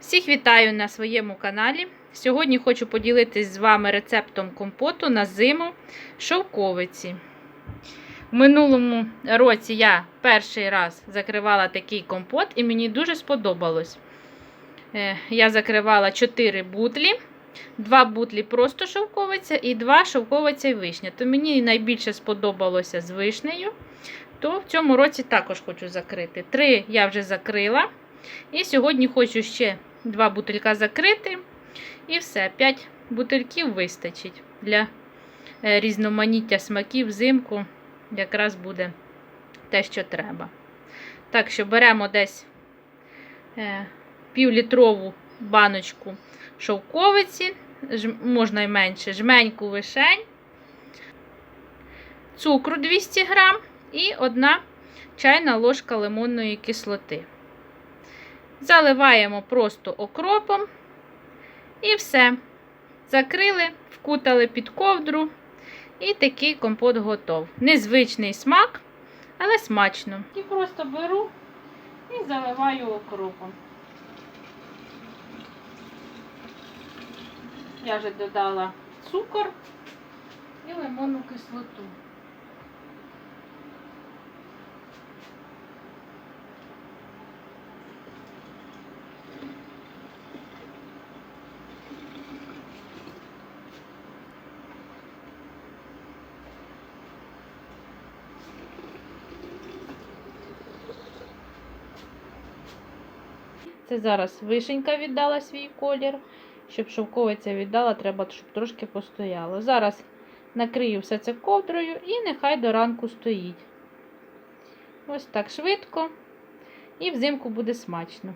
Всіх вітаю на своєму каналі. Сьогодні хочу поділитись з вами рецептом компоту на зиму шовковиці. В минулому році я перший раз закривала такий компот і мені дуже сподобалось. Е, Я закривала 4 бутлі, 2 бутлі просто шовковиця і 2 шовковиця і вишня. То мені найбільше сподобалося з вишнею. То в цьому році також хочу закрити. 3 я вже закрила. І сьогодні хочу ще два бутилька закрити. І все, 5 бутильків вистачить для е, різноманіття смаків взимку. Якраз буде те, що треба. Так що беремо десь е, півлітрову баночку шовковиці, можна й менше, жменьку вишень, цукру 200 грам і одна чайна ложка лимонної кислоти. Заливаємо просто окропом і все. Закрили, вкутали під ковдру, і такий компот готов. Незвичний смак, але смачно. І просто беру і заливаю окропом. Я вже додала цукор і лимонну кислоту. Це зараз вишенька віддала свій колір. Щоб шовковиця віддала, треба, щоб трошки постояло. Зараз накрию все це ковдрою і нехай до ранку стоїть. Ось так швидко. І взимку буде смачно.